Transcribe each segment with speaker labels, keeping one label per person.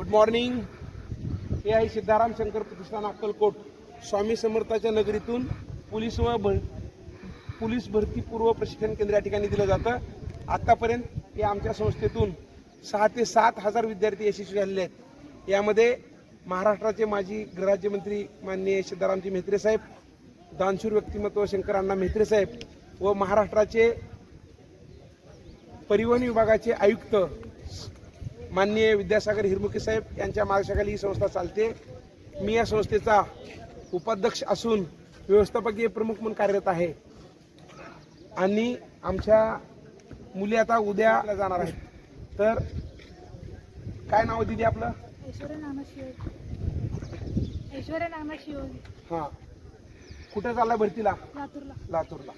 Speaker 1: Good morning हे आहे सिद्धाराम शंकर प्रतिष्ठान अक्कलकोट. स्वामी समर्थाच्या नगरीतून पोलीस व भर पोलीस भरती पूर्व प्रशिक्षण केंद्र या ठिकाणी दिलं जातं. आत्तापर्यंत या आमच्या संस्थेतून सहा ते सात हजार विद्यार्थी यशस्वी झालेले आहेत. यामध्ये महाराष्ट्राचे माजी गृहराज्यमंत्री माननीय सिद्धारामजी म्हेत्रे साहेब दानशूर व्यक्तिमत्व शंकर अण्णा म्हेत्रे साहेब व महाराष्ट्राचे परिवहन विभागाचे आयुक्त माननीय विद्यासागर हिरमुखे साहेब यांच्या मार्गदर्शनाखाली ही संस्था चालते. मी या संस्थेचा उपाध्यक्ष असून व्यवस्थापकीय प्रमुख म्हणून कार्यरत आहे. आणि आमच्या मुली आता उद्या जाणार आहेत. तर काय नाव दिदी आपलं?
Speaker 2: ऐश्वर्या
Speaker 1: हां. कुठं चालला भरतीला?
Speaker 2: लातूरला.
Speaker 1: लातूरला.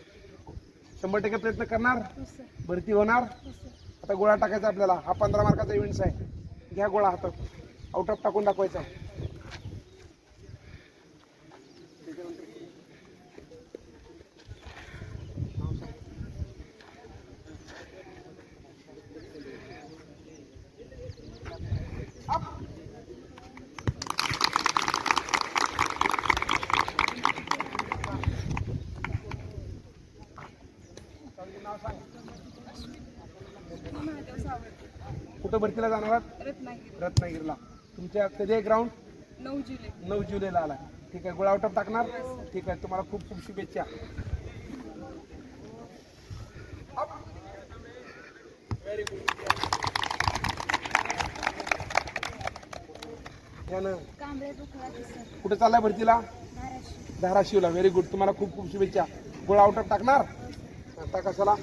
Speaker 1: शंभर टक्के प्रयत्न करणार?
Speaker 2: हो
Speaker 1: भरती होणार?
Speaker 2: हो
Speaker 1: आता गोळा टाकायचा आपल्याला. हा पंधरा मार्काचा इव्हेंट्स आहे. घ्या गोळा हातात. आउट ऑफ टाकून दाखवायचा. नाव सांग
Speaker 2: महादेव
Speaker 1: कुठं भरतीला जाणार आहात?
Speaker 2: रत्नागिरी.
Speaker 1: रत्नागिरीला. तुमच्या कधी आहे ग्राउंड
Speaker 2: नऊ जुलै.
Speaker 1: नऊ जुलैला आला ठीक आहे गोळा आउट ऑफ टाकणार ठीक आहे तुम्हाला खूप खूप शुभेच्छा. व्हेरी गुड यानं
Speaker 2: कांबळे बुखळा सर
Speaker 1: कुठं चाललाय भरतीला?
Speaker 2: धाराशिव.
Speaker 1: धाराशिवला. व्हेरी गुड तुम्हाला खूप खूप शुभेच्छा. गोळा आउट टाकणार? आता कशाला?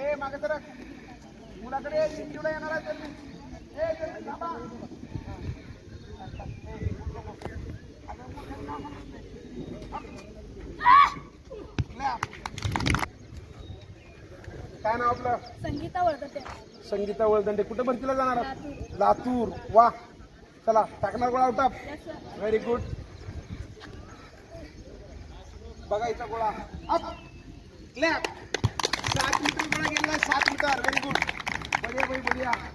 Speaker 1: ए मागे तर मुलाकडे येणार आहे. ए थांबा. काय नाव आपलं?
Speaker 2: संगीता वळदते
Speaker 1: संगीता वळदंडे कुठं भरतीला जाणार?
Speaker 2: लातूर.
Speaker 1: वा. चला टाकणार गोळा
Speaker 2: सर
Speaker 1: व्हेरी गुड बघायचा गोळा. લેફ્ટ સાત મીટર પડે કેટલા? સાત મીટર વેરી ગુડ બઢિયા ભાઈ બઢિયા